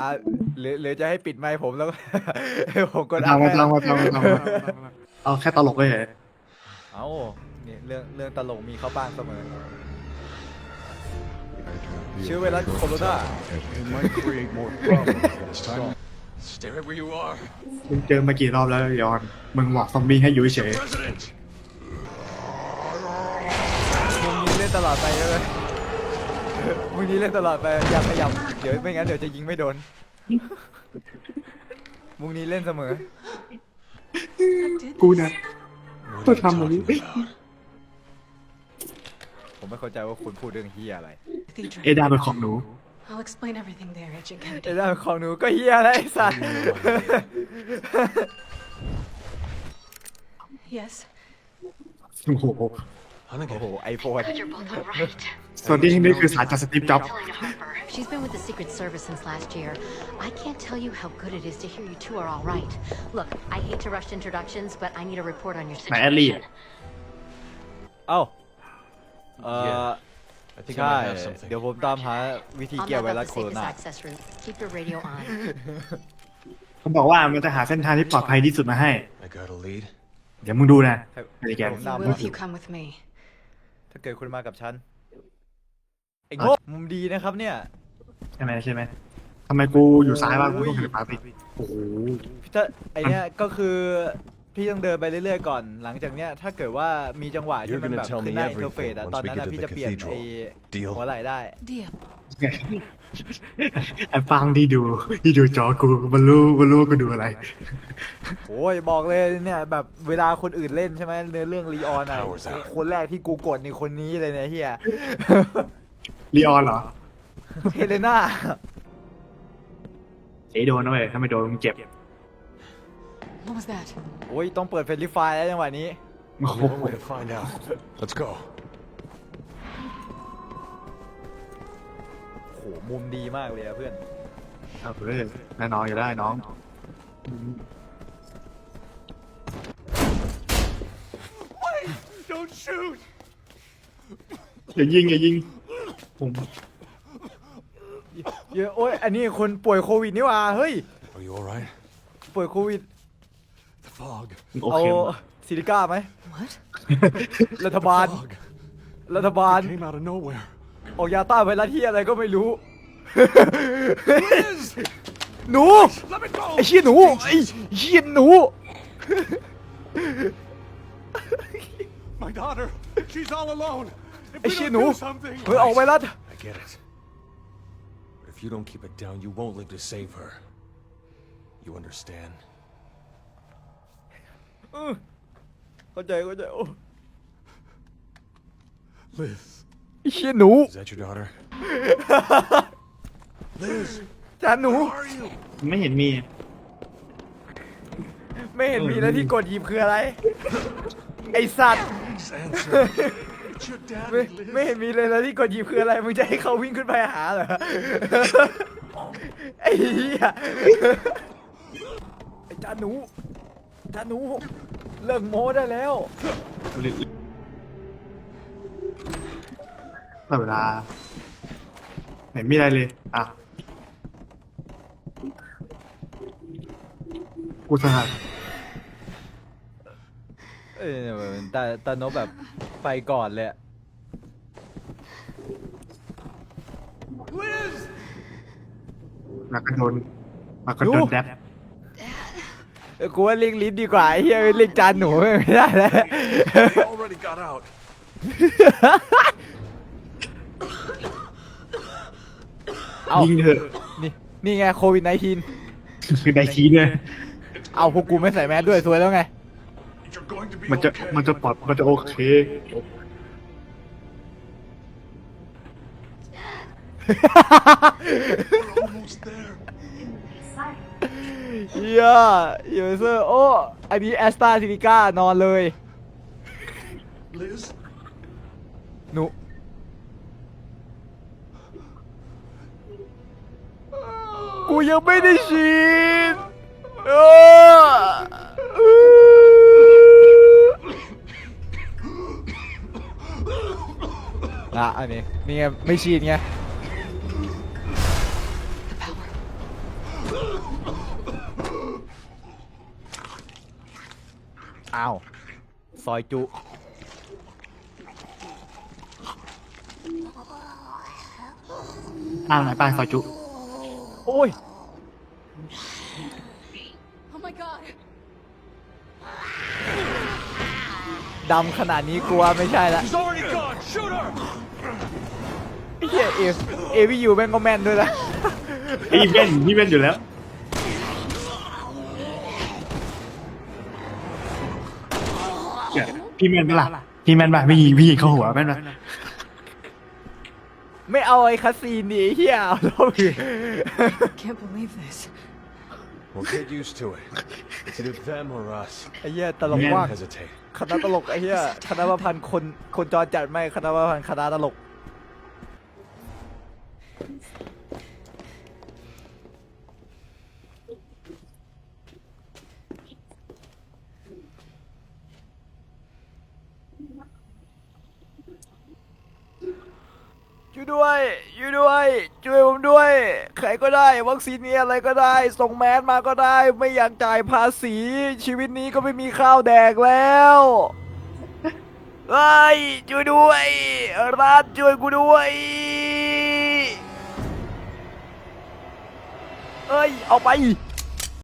อะหรือหรือจะให้ปิดไมค์ผมแล้วผมกดทำมาให้ทำมาทำมาทำมาเอาแค่ตลกเลยเหรอเอ้านี่เรื่องเรื่องตลกมีเข้าบ้างเสมอเชื้อไวรัสโคโรนา It might create more problems, but it's time. Stay right where you are. มึงเจอมากี่รอบแล้วยอน มึงบอกซอมบี้ให้อยู่เฉย President! มึงนี้เล่นตลอดไปเลยมึงนี้เล่นตลอดไป อย่าขยับเดี๋ยวไม่งั้นเดี๋ยวจะยิงไม่โดนมึงนี้เล่นเสมอ กูนะ What Tôi are you thầm rồi. talking about? ผมไม่เข้าใจว่าคุณพูดเรื่องเฮียอะไร Cathedral. เอดาเป็นของหนู I'll explain everything there, Agent ไอ้ Kennedy. ด้านของหนูก็เฮียอะไรไอ้สัส Yes. โอ้โหโอ้ Hunnigan. โหไอโฟน But you're both alright. ส่วนที่นี่คือสารจากสตีฟจ็อบ Telling to Harper. She's been with the Secret Service since last year. I can't tell you how good it is to hear you two are all right. Look, I hate to rush introductions, but I need a report on your ไหนแอลลี่ situation. เอ้าเอ่อ I think I ใช่ might have something. เดี๋ยวผมตามหาวิธี I'll แก้ map ไว out รัส the โคโร safest นา access route. Keep your radio on. เขาบอกว่ามันจะหาเส้นทางที่ปลอดภัยที่สุดมาให้ I got a lead. เดี๋ยวมึงดูนะถ้าไม่ได้แกผม You นำ will if you come with me. ถ้าเกิดคุณมากับฉัน ไอ้โง่มุมดีนะครับเนี่ย ใช่ไหมใช่ไหมทำไมกูอยู่ซ้ายบ้างกูต้องหันขวาไปโอ้โหถ้าไอเนี้ยก็คือพี่ต้องเดินไปเรื่อยๆก่อน หลังจากเนี้ยถ้าเกิดว่ามีจังหวะที่ You're มัน gonna แบบ tell ขึ้ me นหน้าอินเทอร์เฟ everything ซอะ once ตอน we นั้น get อะ to พี่ the จะเปลี่ยน cathedral. ไอ Deal? หัวไหล่ได้ Deal. ไอ้ฟังที่ดูที่ดูจอกูมันรู้มันรู้ว่ากูดูอะไร โอ้ยบอกเลยเนี่ยแบบเวลาคนอื่นเล่นใช่ไหมเนื้อเรื่องรีออนอะ Powers out คนแรกที่กูกดนี่คนนี้เลยเนี่ยเฮีย ลีออนเหรอเฮเลนาเจ๊โดนนะเว้ยถ้าไม่โดนมึงเจ็บ What was that? โอ้ยต้องเปิดเฟรนลิฟายแล้วจังหวะนี้ โอ้โห We have a way to find out. Let's go. โหมุมดีมากเลยอะเพื่อน เอาเว้ยแน่นอนอยู่ได้น้อง Don't shoot! อย่ายิงอย่ายิง ผมเยอะโอ้ยอันนี้คนป่วยโควิดนี่หว่าเฮ้ย Are you alright? ป่วยโควิด The fog. โอเอาเคซิลิก้าไหม What? รัฐบาล Fog. รัฐบาล Came out of nowhere. ออกยาต้านไวรัสที่อะไรก็ไม่รู้หนู Let me go! ไอ้เชี่ยหนูไอ้เชี่ยหนู My daughter! She's all alone! If ไอ้ we เชี่ย don't หนู do something... เฮ้ยออกไวรัส I get it. But if you don't keep it down, you won't live to save her. You understand? เข้าใจเข้าใจโอ้ Liz. ไอ้เชี่ยหนู Is that your daughter? Liz! จานหนู Where are you? ไม่เห็นมีไม่เห็นมีแล้วที่กดหยิบคืออะไร ไอสัตว์ Please answer. It's your ไม่ daddy, Liz. ไม่เห็นมีเลยแล้วที่กดหยิบคืออะไร มึงจะให้เขาวิ่งขึ้นไปหาเหรอ ไอ้เหี้ยไอ้จานหนูจานหนู เลิกโม้ได้แล้วแต่เวลาไหนมีอะไรเลยอะกูสหัสเออแต่แต่โนตแบบ ไปก่อนเลยอะ Liz! แล้วก็โดนแล้วก็โดนแดบเออกูว่าเรียกลิ้นดีกว่าไอ้เฮียเรียกจานหนูไม่ได้แล้ว They already got out. เอายิงเถอะนี่นี่ไงโควิด -19 คือไดทีเนี่ยเอาพวกกูไม่ใส่แมสด้วยสวยแล้วไง มันจะ okay. มันจะปลอดมันจะโอเค We're almost there. เฮียเยเซอร์โอ้อันนี้แอสตาซิลิก้านอนเลย Liz? หนู กูยังไม่ได้ฉีดเออ ละอันนี้นี่ไงไม่ฉีดไง The อ้าว ซอยจุ อ่างไหนปลาซอยจุ โอ้ยดำขนาดนี้กลัวไม่ใช่ละ โเหี้ยเอฟเอวิยูแม่งก็แม่นด้วยนะไอ้เว้นพี่เว้นอยู่แล้วเนี่ยพี่แม่นปะล่ะพี่แม่นปะพี่ยิงพี่ยิงเข้าหัวแม่นปะไม่เอาไอ้คาซีนดิไอ้เหี้ยเอาแล้วพี่ Can't believe this. We'll get used to it. It's either them or us. ไอ้เหี้ยตลกมาก Don't hesitate. คณะตลกไอ้เหี้ยคณะประพันธ์คนคนจอจัดไม่คณะประพันธ์คณะตลก ช่วยด้วย ช่วยด้วย ช่วยผมด้วย ใครก็ได้ วัคซีนนี้อะไรก็ได้ ส่งแมสมาก็ได้ ไม่อยากจ่ายภาษี ชีวิตนี้ก็ไม่มีข้าวแดกแล้วเฮ้ยช่วยด้วย รัฐช่วยกูด้วยเอ้ย เอาไป